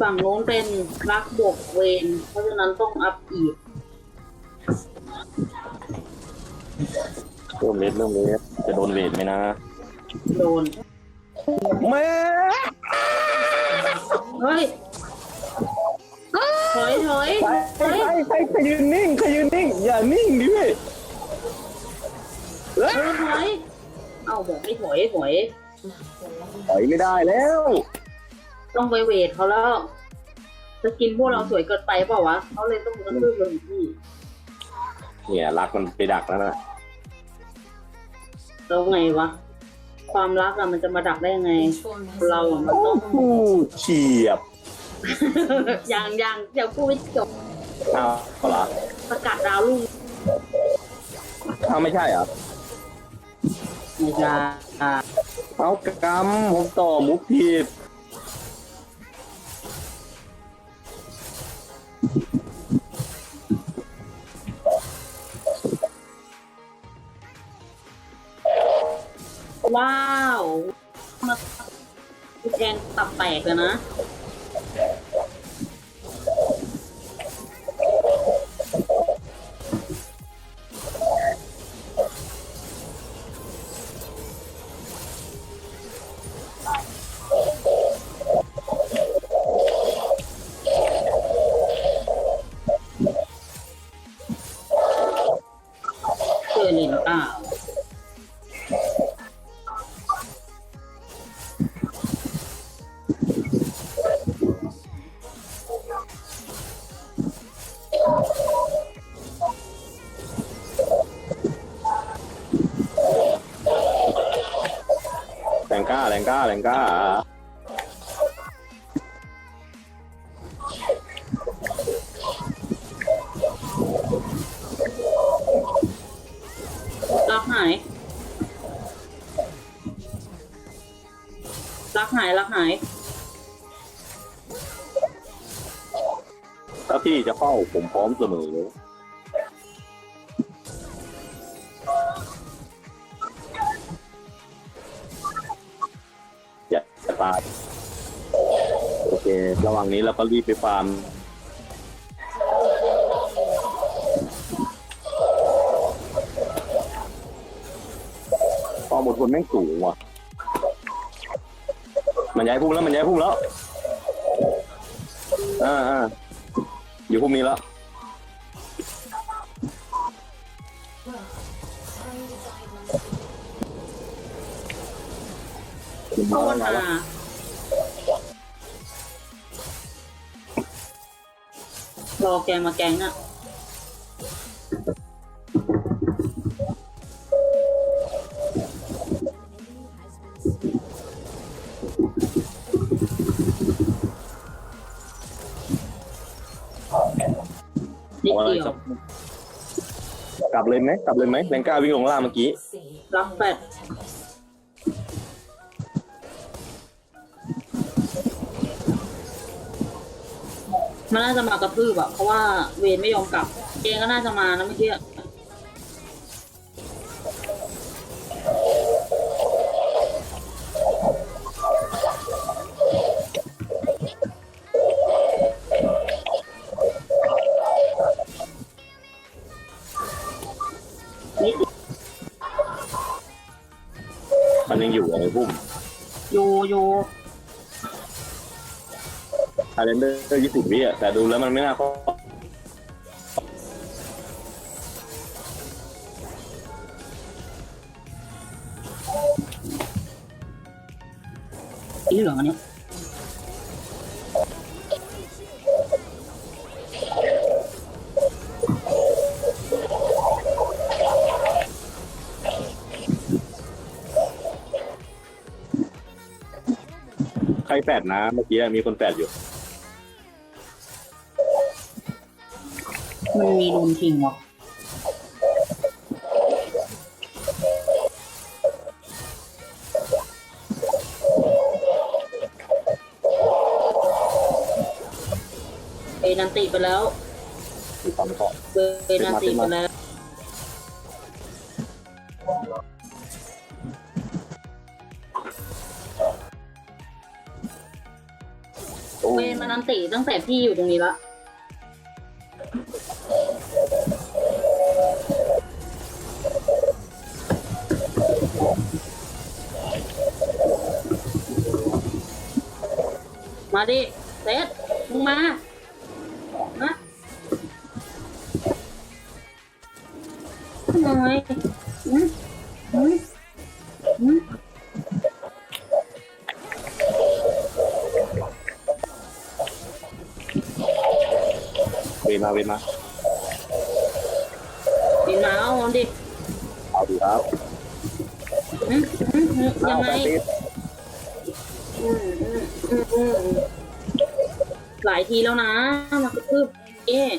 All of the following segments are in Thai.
ฝั่งโน้นเป็นรักบวกเวนเพราะฉะนั้นต้องอัพอีก เริ่มเลสเริ่มเลสจะโดนเวทไหมนะ โดน แม่เฮ้ย ถอยถอยใครถอยใครใครใครยืนนิ่งใครยืนนิ่ง อย่านิ่งดิเว้ยเอ้ยเออถอย เอาบอกให้ถอยถอยถอยไม่ได้แล้ว ต้องไปเวทเขาแล้วสกินพวกเราสวยเกินไปเปล่าวะเขาเลยต้องกระทืบเราอีกที่เนี่ยรักมันไปดักแล้วนะแล้วไงวะ ความรักอะมันจะมาดักได้ยังไงเราอะมันต้องพูดเฉียบอย่างอย่างเดี๋ยวกูไปจบอ้าวก็เหรอสกัดดาวลุ่งอ้าวไม่ใช่เหรอไม่ใช่เอากรรมผมต่อมุกผิด ว้าวมาแกงตับแตกเลยนะ แรงกล้าแรงกล้ารักหายรักหายรักหายถ้าพี่จะเข้าผมพร้อมเสมออย่ ว่างนี้เราก็รีบไปฟาร์มความอดทนแม่งสูงว่ะ มันย้ายพุ่มแล้วมันย้ายพุ่มแล้ว อ่าอ่าอยู่พุ่มนี้แล้วเขาวนา รอแกมาแกงอะนิดเดียวกลับเลยไหมกลับเลยไหมแรงกล้าวิ่งลงล่างเมื่อกี้ รับแฟด มันน่าจะมากระพืบอะเพราะว่าเวนไม่ยอมกลับเองก็น่าจะมานะเมื่อกี้อมันยังอยู่ในพุ่มาเลนเดอร์ยี่สิบวิอะแต่ดูแล้วมันไม่น่าเข้าสีเหลืองอันเนี้ยใครแปดนะ เมื่อกี้มีคนแปดอยู่ มันมีรูนทิ้งวะเอนันติไปแล้วที่ปั๊มเกาะเอนันติไปแล้วโอ้เวนมันนันติตั้งแต่พี่อยู่ตรงนี้ละ มาดิเซตมึงมามาทำไมอืมอืมอืมเวมาเวมาปีนมาเอาดิเอาดีครับอืมอืมอืมยังไง เอา ปติดอืมอืมอืมอืมหลายทีแล้วนะ มากระทืบเอ๊ะ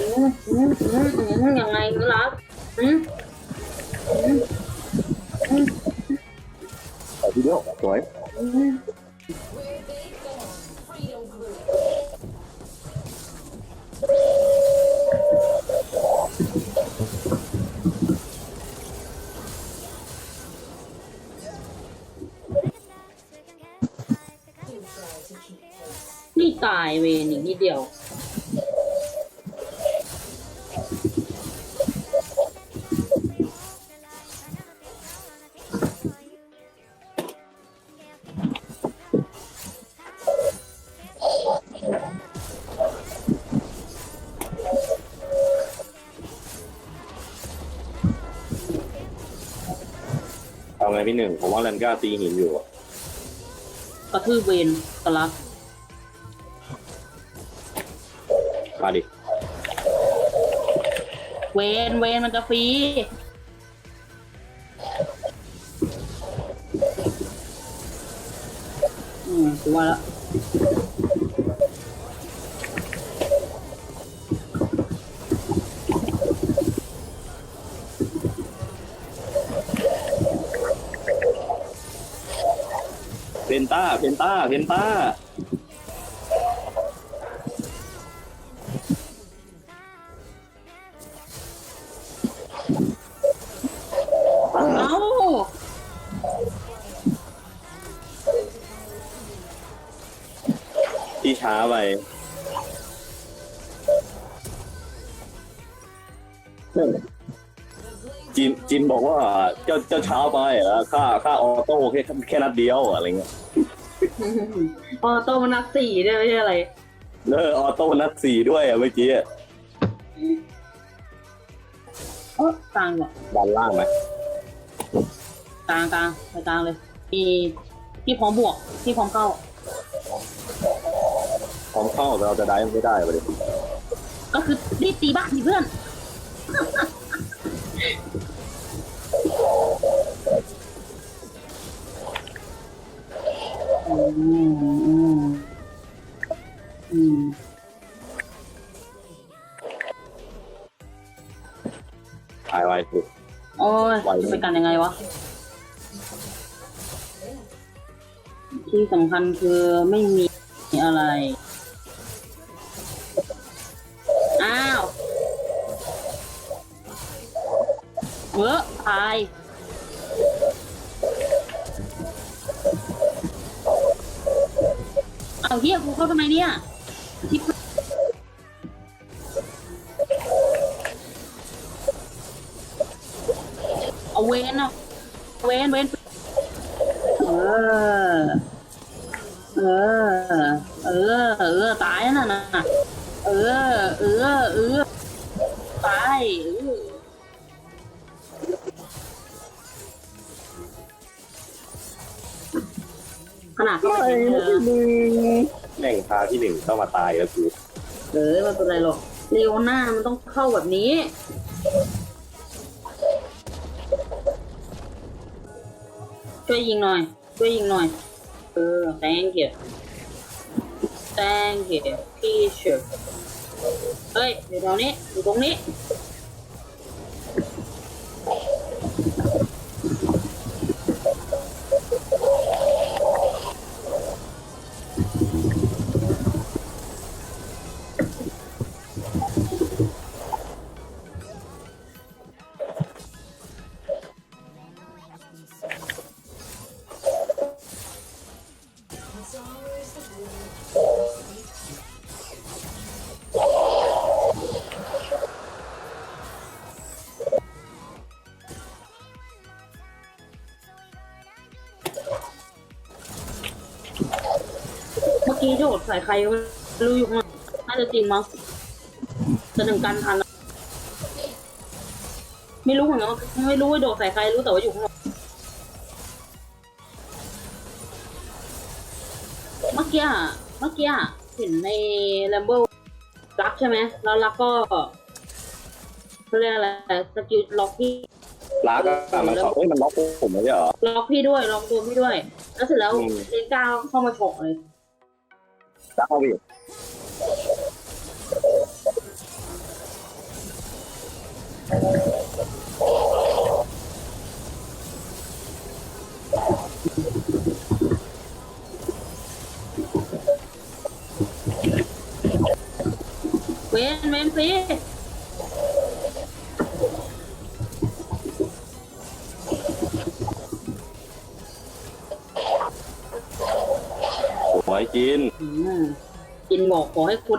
อืมอืมอืมอืมยังไงรักอืมอืมอืมเอาทีเดียวสวยอืมนี่ตายเวรอีกนิดเดียวเอาไงพี่หนึ่งผมว่าแรนก้าตีหินอยู่อะกระทืบเวรกระลัก เวรเวรมันจะฟรีอืมกูว่าแล้วเพนต้าเพนต้าเพนต้า ที่ช้าไปจินจินบอกว่าเจ้าเจ้าช้าไปเหรอค่าค่าออโต้แค่แค่นัดเดียวอะไรเงี้ยออโต้มันนับสี่ด้วยไม่ใช่อะไรเออออโต้นัดสี่ด้วยอะเมื่อกี้อะเออกลางก่อนด้านล่างไหมกลางกลางไปกลางเลยมีที่พร้อมบวกที่พร้อมเข้า พร้อมเข้าแต่เราจะได้ไม่ได้ประเด็นก็คือรีบตีบ้านดิเพื่อน อืมอืมอืมตายไวสุดโอ้ยไหวไหมจะไปกันยังไงวะ ที่สำคัญคือไม่มีอะไร เวอตายเอาเฮียกูเข้าทำไมเนี่ยชิบเอาเวนเอาเวนเวนเออ เออ เออ เออ ตายน่ะนะเออ เออ เออ ตาย เออ ขนาดที่ไม่ไม่เป็นนะเธอพี่หนึ่งแม่งพาที่หนึ่งต้องมาตายแล้วกูเออไมันเป็นไรหรอกเลโอน่ามันต้องเข้าแบบนี้ช่วยยิงหน่อยช่วยยิงหน่อย เออ thank you thank you พี่เชื่อเฮ้ยอยู่ตรงนี้อยู่ตรงนี้ ดดใส่ใครก็ไม่รู้อยู่ข้างหลังน่าจะจริงมั้งจะหนึ่งกันทันไม่รู้เหมือนกันว่าไม่รู้ว่าโดดใส่ใครรู้แต่ว่าอยู่ข้างหลังเมื่อกี้อะเมื่อกี้อะเห็นในแลมเบลรักใช่ไหมแล้วรักก็เขาเรียกอะไรสกิลล็อกพี่ รักอะมันเขาเฮ้ยมันล็อกผมไม่ใช่เหรอ ล็อกพี่ด้วย ล็อกตัวพี่ด้วย แล้วเสร็จแล้วอืม เลนก้าเข้ามาฉกเลยรักเอาพี่เวน เวนฟรีส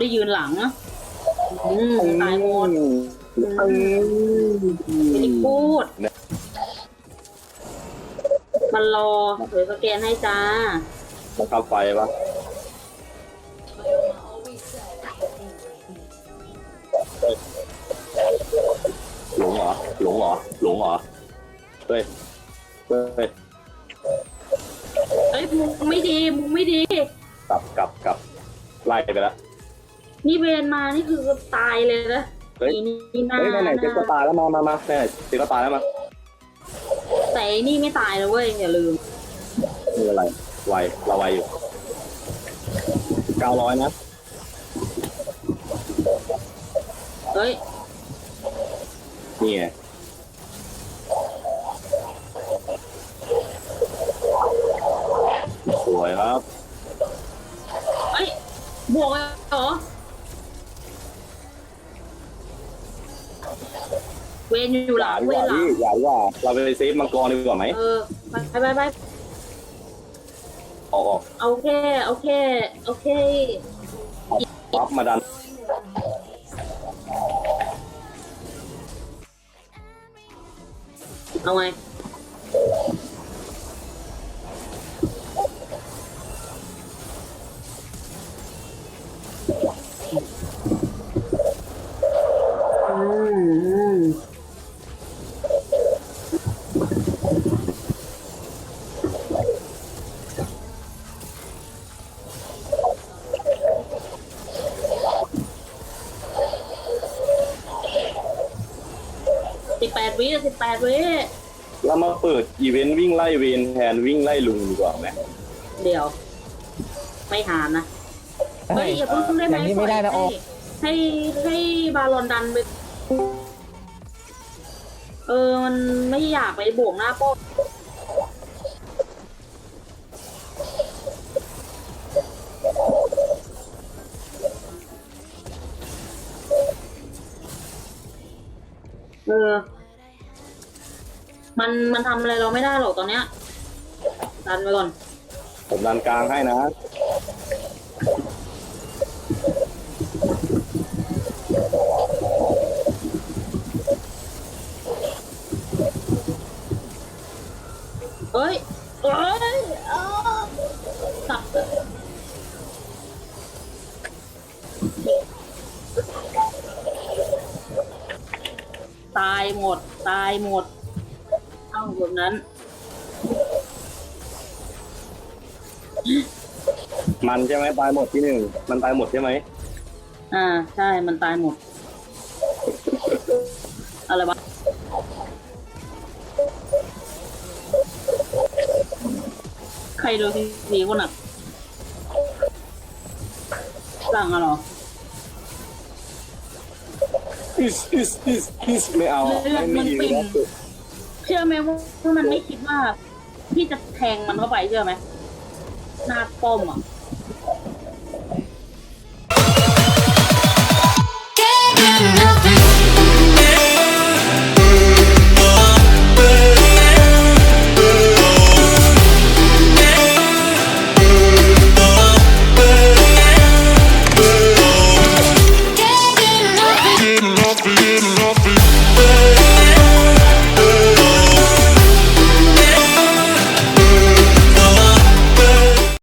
ได้ยืนหลังนะอืมตายหมดไม่ได้พูด มันรอเดี๋ยวสแกนให้จ้ามันเข้าไฟปะหลงเหรอ หลงเหรอ หลงเหรอ เฮ้ย เฮ้ยเอ้ยมึงไม่ดีมึงไม่ดี กลับกลับกลับไล่ไปแล้ว นี่เวนมานี่คือตายเลยนะเฮ้ยอีนี่หน้าเฮ้ยไหนไหนเจ๊ก็ตายแล้วมามามาไหนๆเจ๊ก็ตายแล้วมาแต่ไอ้นี่ไม่ตายนะเว้ยอย่าลืมไม่เป็นไรไวเราไวอยู่เก้าร้อยนะเฮ้ยนี่ไงสวยครับเอ้ยบวกเลยเหรอ เวนอยู่หอลัย่างดีเวกว่านหลังพี่อย่าดีกว่า เราไปเซฟมังกรดีกว่าไหมเออไปไปไปออกออกเอาแค่เอาแค่เอาแค่ปั๊บมาดันเอาไง ดวิสิบแปดวิเรามาเปิดอีเวนต์วิ่งไล่เวนแทนวิ่งไล่ลุงดีกว่าไหมเดี๋ยว ไม่หานะเฮ้ยอย่าเพิ่งได้ไหมอย่างนี้ไม่ได้นะปล่โออยให้ให้ให้บาลอนดันไปเออมันไม่อยากไปโบกหน้าโป้เออ มันมันทำอะไรเราไม่ได้หรอกตอนเนี้ยดันไปก่อน ผมดันกลางให้นะ เอ้ย เอ้ยอ้าวสับตายหมด ตายหมด มันใช่ไหมตายหมดที่หนึ่งมันตายหมดใช่ไหมอ่าใช่มันตายหมด อะไรวะใครโดนทีทีคนอะสั่งอะเหรออิสอิสอิสอิสไม่เอาเลือดไม่มันมีปิ่งแล้วเชื่อไหมว่ามันไม่คิดว่า พี่จะแทงมันเข้าไปเชื่อไหม 那包吗？